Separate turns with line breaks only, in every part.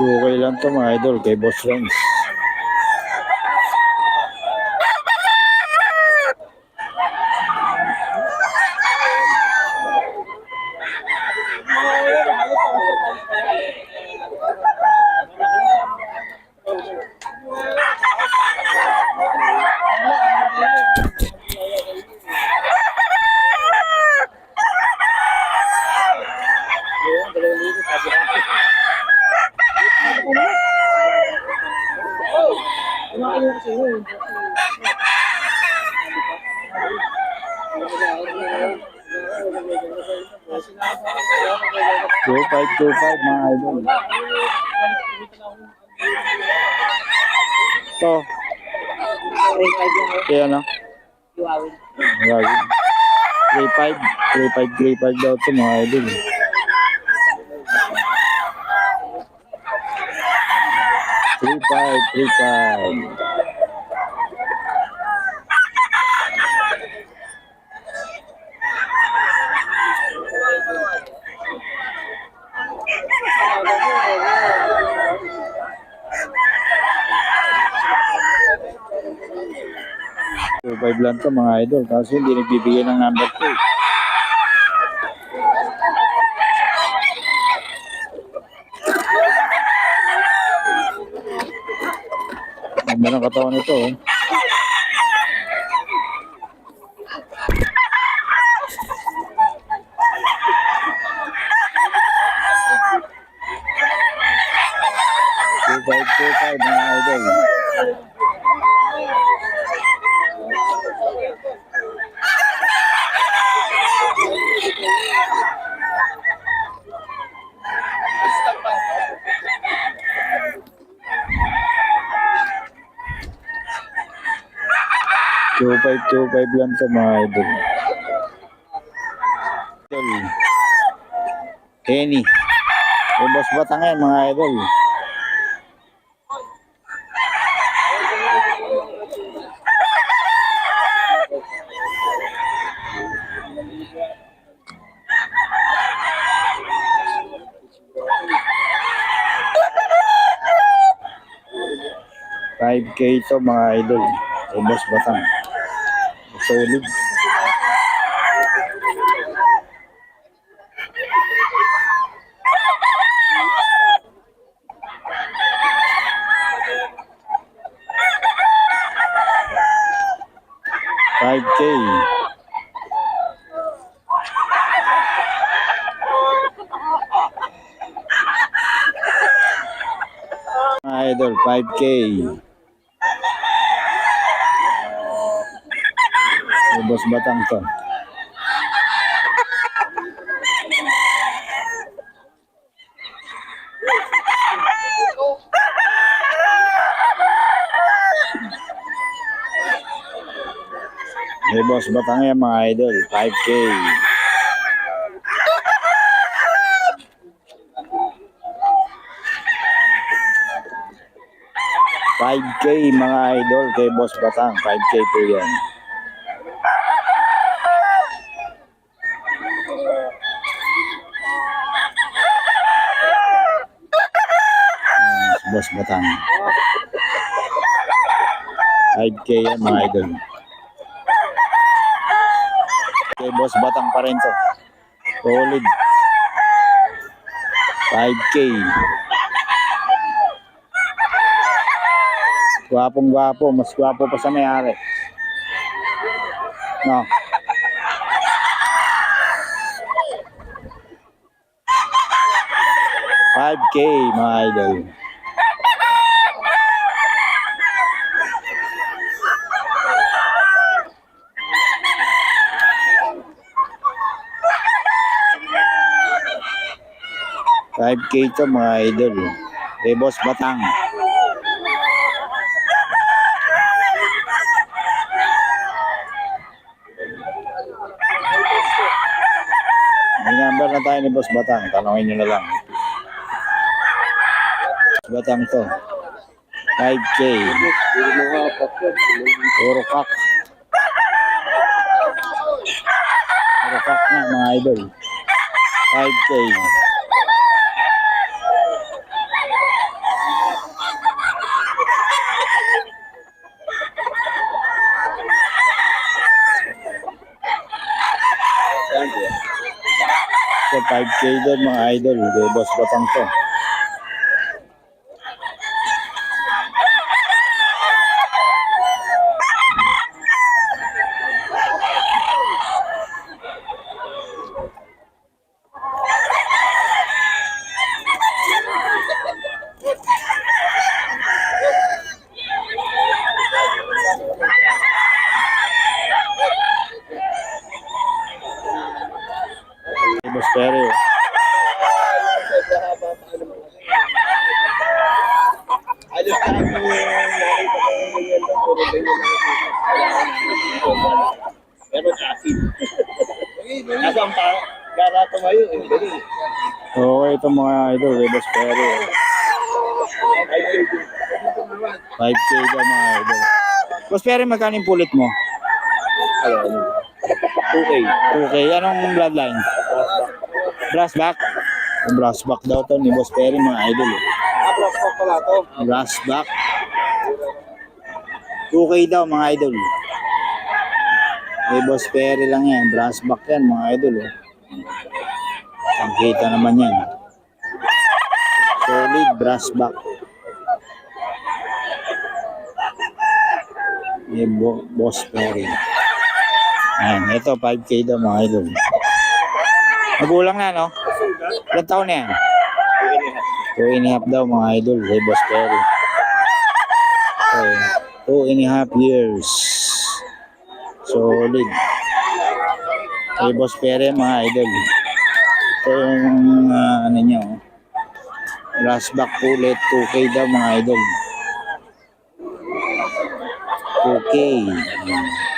2K lang to mga idol kay Boss Rons. 2525 mga idol. Ito. Kaya na. Iwawin. Iwawin. Grade 5. Grade 5, grade daw ito mga idol. Grade 5, grade 5. Two five lang to mga idol. Kasi hindi nagbibigay ng number 2. Ganda ng katawan nito. Oh. Two five, two five mga. Two five, two five lang to mga idol. Idol. Kenny. Ubos batang yan mga idol. Five K to mga idol. Ubos batang. Solid. Five K. Idol, 5K. Ubos batang to. Ubos batang yan mga idol. 5K. Five K mga idol kay Boss Batang. 5K po yan. Ah, si Boss Batang. 5K yan mga idol. Kay Boss Batang pa rin to. Solid. 5K. Gwapong gwapo, mas gwapo pa sa may-ari. No. Five K mga idol. Five K to mga idol. Kay Boss Batang. May number na tayo ni Boss Batang. Tanungin nyo na lang. Batang to. 5K. Puro kak. Na mga idol. 5K. 5K doon mga idol. Kay Boss Batang to. Boss.
Alos ka ako nakita ko ng yan doon, puro ganyan lang ito. Meron asin. Nasa ang pa, gara tumayo eh. Ganun.
Okay, ito mga idol.
Ay, ay,
5K daw mga idol. Boss Perry, magkano yung pulit mo?
Ayun. Okay.
2K. Anong bloodline? Brass back? Brass back daw to ni Boss Perry mga idol. eh.
Pala to.
Brass back. 2K daw mga idol. Kay Boss Perry lang yan. Brass back yan mga idol. Eh. Ang kita naman yan. Solid brass back. Ni Bo- Boss Perry. Ayan, ito 5K daw mga idol. Magulang na, no? Ilan taon na yan? 2 and a half daw mga idol kay Boss Perry. Okay. 2 and a half years. Solid. Kay Boss Perry mga idol. Ito yung uh, ano nyo. Last back ulit 2K daw mga idol. 2K. 2K.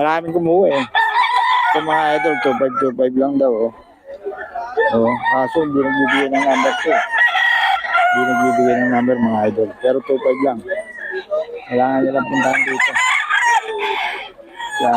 Maraming kumuha eh. Ito mga idol, 2525 lang daw. Oh. Oh, kaso hindi nagbibigay ng number to. Hindi nagbibigay ng number mga idol. Pero 25 lang. Kailangan nilang puntahan dito. Sa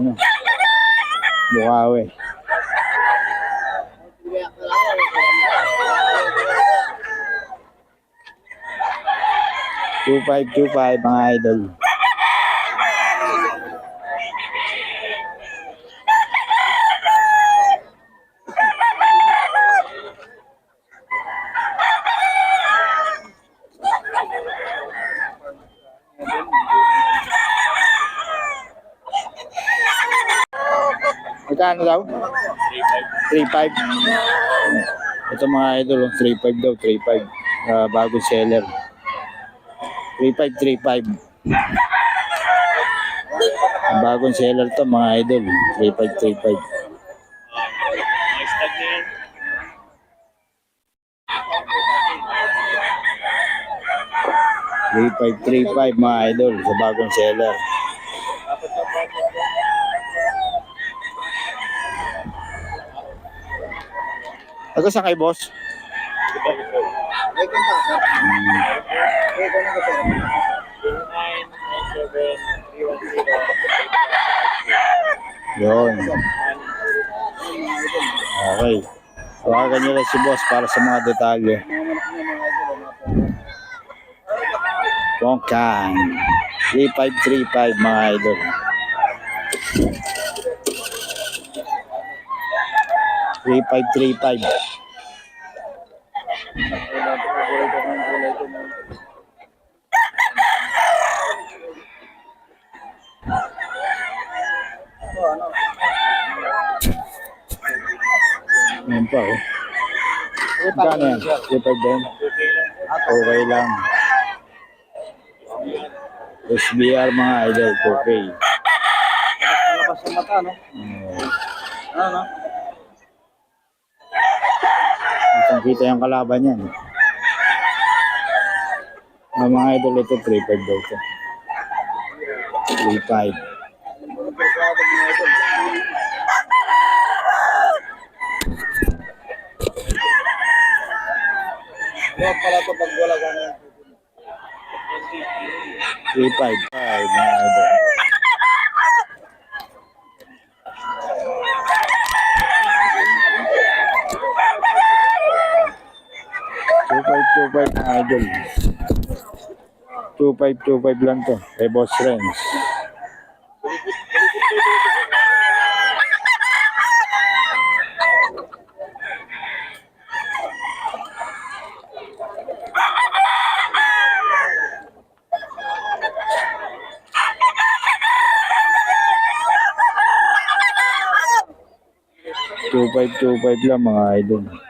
ano, Bukawi. Two five two five mga idol. Magkano daw? 3.5. Ito mga idol, oh, 3.5 daw, 3.5. Uh, bagong seller. 3.5, 3.5. Bagong seller to mga idol. 3.5, 3.5. Three five three five mga idol sa bagong seller. Ako sa kay boss? Yun. Okay. Tawagan niyo lang si boss para sa mga detalye. Pongkan. 3535 mga idol. Three five three five. Yan pa oh. Magkano yan? Three five din? Okay lang. SBR mga idol, okay.
Labas ng mata, no? Ano, no?
Isang kita yung kalaban yan. Ang mga idol ito, 3.5 daw ito. 3.5.
Kaya pala to pag wala ka na.
3.5. Ay, mga idol. Two five, two five, mga idol. 2525 lang to. Kay Boss Renz. Two five two five lang mga idol.